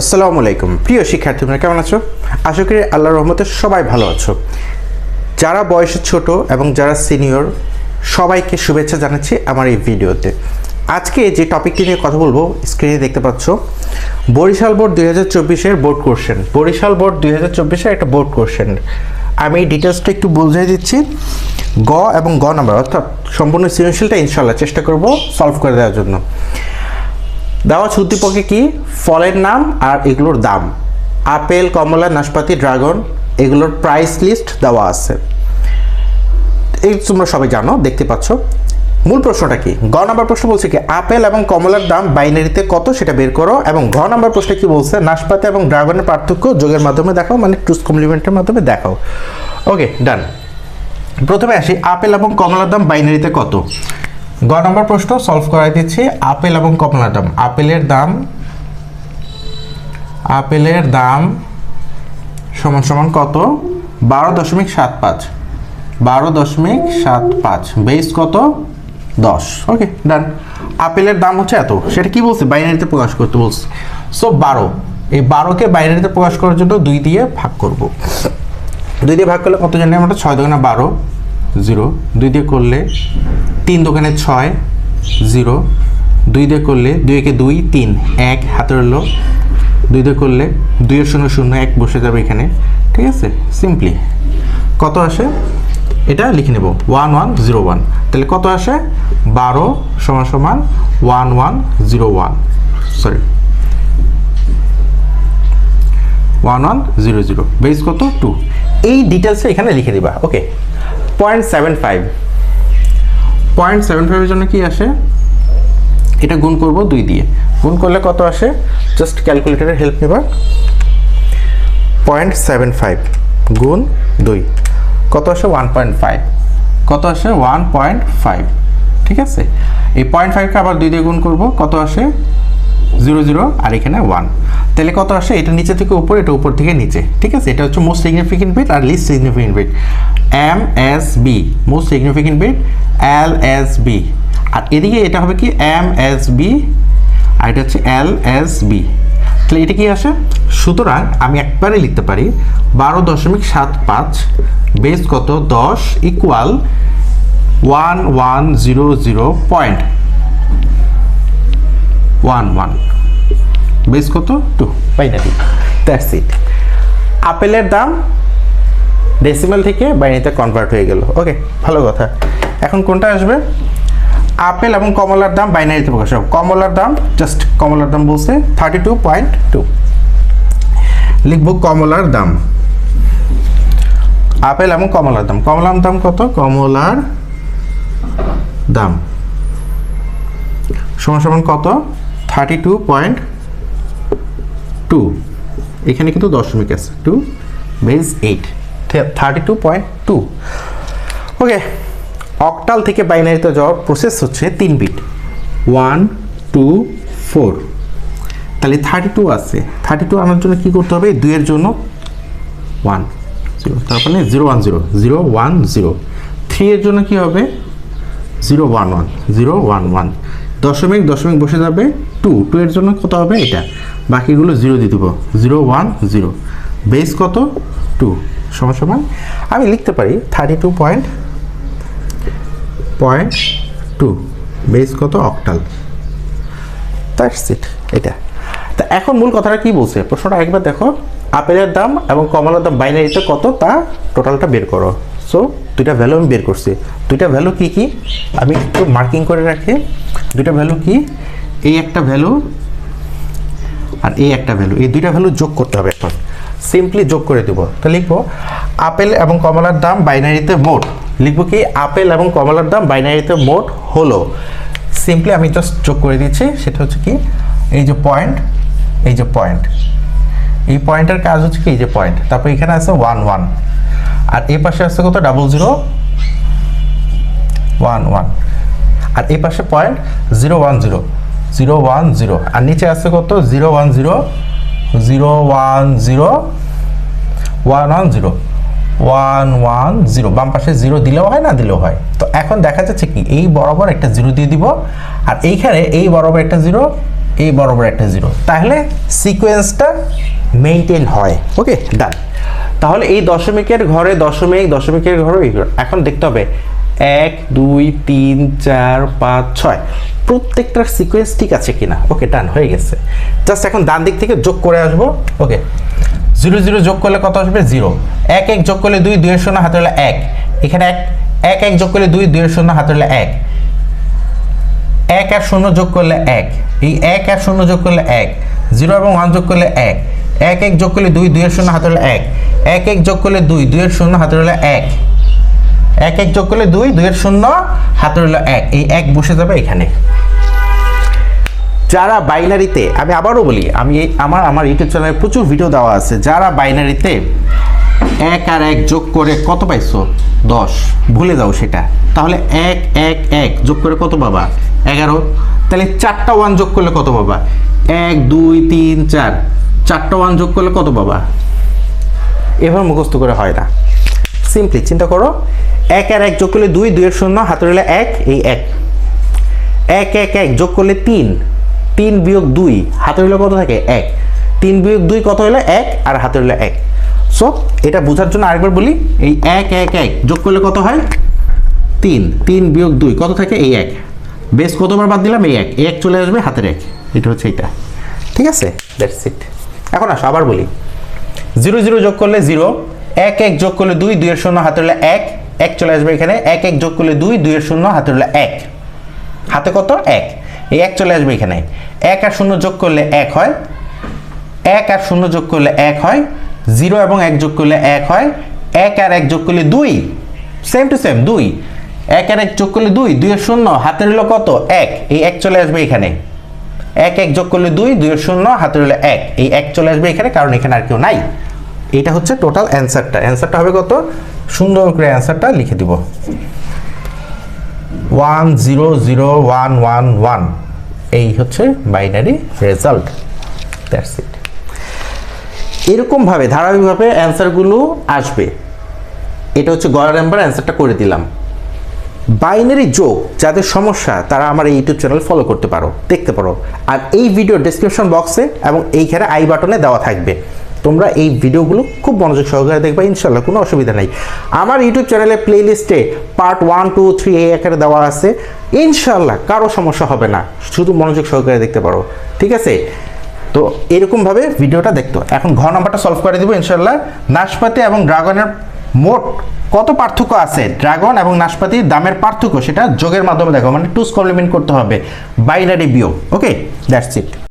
আসসালামু আলাইকুম। প্রিয় শিক্ষার্থী, তোমরা কেমন আছো? আশা করি আল্লাহর রহমতে সবাই ভালো আছো। যারা বয়সে ছোট এবং যারা সিনিয়র, সবাইকে শুভেচ্ছা জানাচ্ছি আমার এই ভিডিওতে। আজকে যে টপিকটি নিয়ে কথা বলব স্ক্রিনে দেখতে পাচ্ছ, বরিশাল বোর্ড দুই হাজার চব্বিশের বোর্ড কোশ্চেন বরিশাল বোর্ড দুই হাজার একটা বোর্ড কোশ্চেন আমি ডিটেলসটা একটু বুঝিয়ে দিচ্ছি। গ এবং গ নাম্বার অর্থাৎ সম্পূর্ণ সৃজনশীলটা ইনশাল্লাহ চেষ্টা করব সলভ করে দেওয়ার জন্য। দেওয়া উদ্দীপকে কি? ফলের নাম আর এগুলোর দাম। আপেল, কমলা, নাশপাতি, ড্রাগন, এগুলোর প্রাইস লিস্ট দেওয়া আছে। এই তোমরা সবাই জানো, দেখতে পাচ্ছ। মূল প্রশ্নটা কি? গ নাম্বার প্রশ্ন বলছে কি, আপেল এবং কমলার দাম বাইনারিতে কত সেটা বের করো এবং ঘ নাম্বার প্রশ্ন কি বলছে, নাশপাতি এবং ড্রাগনের পার্থক্য যোগের মাধ্যমে দেখাও মানে টুস কমপ্লিমেন্টের মাধ্যমে দেখাও। ওকে ডান প্রথমে আসি, আপেল এবং কমলার দাম বাইনারিতে কত? গ নম্বর প্রশ্ন সলভ করাই দিচ্ছি আপেল এবং কমলার দাম আপেলের দাম আপেলের দাম সমান সমান কত? বারো দশমিক সাত পাঁচ। বারো দশমিক সাত পাঁচ। বেস কত? দশ। ওকে ডান আপেলের দাম হচ্ছে এত। সেটা কি বলছে? বাইনারিতে প্রকাশ করতে বলছে। সো বারো। এই বারোকে বাইনারিতে প্রকাশ করার জন্য দুই দিয়ে ভাগ করব। দুই দিয়ে ভাগ করলে কত জানি আমরা ছয় দোকানে বারো। জিরো, দুই দিয়ে করলে তিন দোকানে ছয়, জিরো, দুই দিয়ে করলে দুই একে দুই, তিন, এক হাতে রইল দুই দিয়ে করলে দুইয়ের শূন্য শূন্য এক বসে যাবে এখানে, ঠিক আছে? সিম্পলি কত আসে? এটা লিখে নেব ওয়ান ওয়ান জিরো ওয়ান তাহলে কত আসে? বারো সমান সমান one one zero one sorry one one zero zero base কত? টু এই ডিটেলসটা এখানে লিখে দিবা okay point seven five. Point seven ফাইভের জন্য কি আসে? এটা গুণ করব দুই দিয়ে। গুণ করলে কত আসে? জাস্ট ক্যালকুলেটারের হেল্প নেবা। পয়েন্ট সেভেন ফাইভ গুণ দুই। কত আসে? One point five. কত আসে? One point five. ঠিক আছে? এই পয়েন্ট ফাইভকে আবার দুই দিয়ে গুণ করব। কত আসে? Zero zero. আর এখানে ওয়ান। তাহলে কত আসে? এটা নিচে থেকে উপর, এটা উপর থেকে নিচে। ঠিক আছে? এটা হচ্ছে মোস্ট সিগনিফিকেন্ট বিট আর least significant bit M S B most significant bit L S B আর এদিকে এটা হবে কি? এম এস বি আর এটা হচ্ছে এল এস বি তাহলে এটা কি আসে? সুতরাং আমি একবারে লিখতে পারি, বারো দশমিক সাত পাঁচ বেস কত? দশ equal one one zero zero point one one base কত? টু বাইনারি দ্যাটস ইট আপেলের দাম ডেসিমাল থেকে বাইনারিতে কনভার্ট হয়ে গেল। ওকে ভালো কথা। এখন কোনটা আসবে? আপেল এবং কমলার দাম বাইনারিতে প্রকাশ হবে। কমলার দাম জাস্ট কমলার দাম বলছে থার্টি টু পয়েন্ট টু লিখব কমলার দাম। আপেল এবং কমলার দাম। কমলার দাম কত? কমলার দাম। সমান সমান কত? থার্টি টু পয়েন্ট টু এখানে কিন্তু দশমিক আছে two base eight thirty two point two okay octal থেকে বাইনারিতে যাওয়ার প্রসেস হচ্ছে তিন বিট ওয়ান টু ফোর তাহলে থার্টি টু আছে থার্টি টু আনার জন্য কী করতে হবে? দুইয়ের জন্য ওয়ান জিরো তারপরে zero one zero zero one zero three এর জন্য কী হবে? Zero one one zero one one দশমিক দশমিক বসে যাবে টু টু এর জন্য কত হবে? এটা। বাকিগুলো জিরো দিয়ে দেবো। জিরো ওয়ান জিরো বেস কত? টু সমান সমান। আমি লিখতে পারি thirty two point point two base কত? অক্টাল দ্যাটস ইট এটা। তা এখন মূল কথাটা কি বলছে? প্রশ্নটা একবার দেখো। আপেলের দাম এবং কমলার দাম বাইনারিতে কত? তা টোটালটা বের করো। সো দুইটা ভ্যালু আমি বের করছি। দুইটা ভ্যালু কি কি? আমি একটু মার্কিং করে রাখি। দুইটা ভ্যালু কি? এই একটা ভ্যালু আর এই একটা ভ্যালু এই দুইটা ভ্যালু যোগ করতে হবে এখন। সিম্পলি যোগ করে দেব। তো লিখব, আপেল এবং কমলার দাম বাইনারিতে মোট। লিখব কি, আপেল এবং কমলার দাম বাইনারিতে মোট হলো। সিম্পলি আমি জাস্ট যোগ করে দিচ্ছি সেটা হচ্ছে কি, এই যে পয়েন্ট এই যে পয়েন্ট এই পয়েন্টের কাজ হচ্ছে কি, এই যে পয়েন্ট তারপর এখানে আছে ওয়ান ওয়ান আর এই পাশে আছে কত ডাবল জিরো ওয়ান ওয়ান আর এই পাশে point zero one zero zero one zero. আর নিচে আছে কত? Zero one zero. Zero one zero. One one zero. One one zero. বাম পাশে জিরো দিলেও হয়, না দিলেও হয়? তো এখন দেখা যাচ্ছে কি, এই বরাবর একটা জিরো দিয়ে দিব। আর এইখানে এই বরাবর একটা জিরো, এই বরাবর একটা জিরো। তাহলে সিকোয়েন্সটা মেনটেন হয়। ওকে, ডান। তাহলে এই দশমিকের ঘরে দশমিক, দশমিকের ঘরে। এখন দেখতে হবে এক, দুই, তিন, চার, পাঁচ, ছয়। প্রত্যেকটার সিকোয়েন্স ঠিক আছে কিনা? ওকে ডান হয়ে গেছে। জাস্ট এখন ডান দিক থেকে যোগ করে আসব। ওকে জিরো জিরো যোগ করলে কত আসবে? জিরো এক এক যোগ করলে দুই, দুইয়ের শূন্য হাতে হলে এক। এখানে এক এক এক যোগ করলে দুই, দুইয়ের শূন্য হাতে হলে এক। এক আর শূন্য যোগ করলে এক। এই এক আর শূন্য যোগ করলে এক। জিরো এবং ওয়ান যোগ করলে এক। এক এক যোগ করলে দুই, দুইয়ের শূন্য হাতে হলে এক। এক এক যোগ করলে দুই, দুইয়ের শূন্য হাতে হলে এক। এক এক যোগ করলে দুই, দুইয়ের শূন্য হাতে হলো এক। এই এক বসে যাবে এখানে। যারা বাইনারিতে, আমি আবারও বলি, আমি আমার আমার ইউটিউব চ্যানেলে প্রচুর ভিডিও দেওয়া আছে। যারা বাইনারিতে এক আর এক যোগ করে কত পাইছো? দশ। ভুলে যাও সেটা। তাহলে এক এক এক যোগ করে কত পাবা? এগারো। তাহলে চারটা ওয়ান যোগ করলে কত পাবা? এক, দুই, তিন, চার। চারটা ওয়ান যোগ করলে কত পাবা? এভাবে মুখস্থ করে হয় না। সিম্পলি চিন্তা করো। এক আর এক যোগ করলে দুই দুই দুইয়ের শূন্য হাতে রইলে এক, এই এক। এক এক এক যোগ করলে তিন। তিন বিয়োগ দুই হাতে রইলে কত থাকে? এক। তিন বিয়োগ দুই কত হলো এক আর হাতে রইলে এক। সো এটা বোঝার জন্য আরেকবার বলি, এই এক এক এক যোগ করলে কত হয়? তিন। তিন বিয়োগ দুই কত থাকে? এই এক। বেশ কতবার বাদ দিলাম? এই এক। এক চলে আসবে হাতের এক। এটা হচ্ছে এটা ঠিক আছে? দ্যাটস ইট এখন আসো, আবার বলি। জিরো জিরো যোগ করলে জিরো এক এক যোগ করলে দুই, দুইয়ের শূন্য হাতে হলে এক এক চলে আসবে এখানে, এক এক যোগ করলে দুই, দুইয়ের শূন্য হাতে হলে এক। হাতে কত? এক। এই এক চলে আসবে এখানে। এক আর শূন্য যোগ করলে এক হয়। এক আর শূন্য যোগ করলে এক হয়। জিরো এবং এক যোগ করলে এক হয়। এক আর এক যোগ করলে দুই। সেম টু সেম দুই। এক আর এক যোগ করলে দুই, দুইয়ের শূন্য হাতের হলো কত? এক। এই এক চলে আসবে এখানে। এক এক যোগ করলে দুই, দুইয়ের শূন্য হাতের হলো এক। এই এক চলে আসবে এখানে, কারণ এখানে আর কেউ নাই। এটা হচ্ছে টোটাল অ্যান্সারটা অ্যান্সারটা হবে কত? সুন্দর করে অ্যান্সারটা লিখে দিব। One zero zero one one one এই হচ্ছে বাইনারি রেজাল্ট দ্যাটস ইট এরকমভাবে, ধারাবাহিকভাবে অ্যান্সারগুলো আসবে। এটা হচ্ছে গড় নাম্বার অ্যান্সারটা করে দিলাম। বাইনারি যোগ, যাদের সমস্যা, তারা আমার এই ইউটিউব চ্যানেল ফলো করতে পারো। দেখতে পারো। আর এই ভিডিও ডিসক্রিপশন বক্সে এবং এইখানে আই বাটনে দেওয়া থাকবে। তোমরা এই ভিডিওগুলো খুব মনোযোগ সহকারে দেখবে ইনশাল্লাহ কোনো অসুবিধা নেই। আমার ইউটিউব চ্যানেলে প্লে লিস্টে পার্ট ওয়ান টু থ্রি এই আকারে দেওয়া আছে। ইনশাল্লাহ কারও সমস্যা হবে না, শুধু মনোযোগ সহকারে দেখতে পারো, ঠিক আছে? তো এরকমভাবে ভিডিওটা দেখতো এখন ঘ নাম্বারটা সলভ করে দিব ইনশাল্লাহ নাশপাতি এবং ড্রাগনের মোট কত পার্থক্য আছে? ড্রাগন এবং নাশপাতির দামের পার্থক্য সেটা যোগের মাধ্যমে দেখো মানে টুস কমপ্লিমেন্ট করতে হবে বাইনারি বিয়োগ ওকে দ্যাটস ইট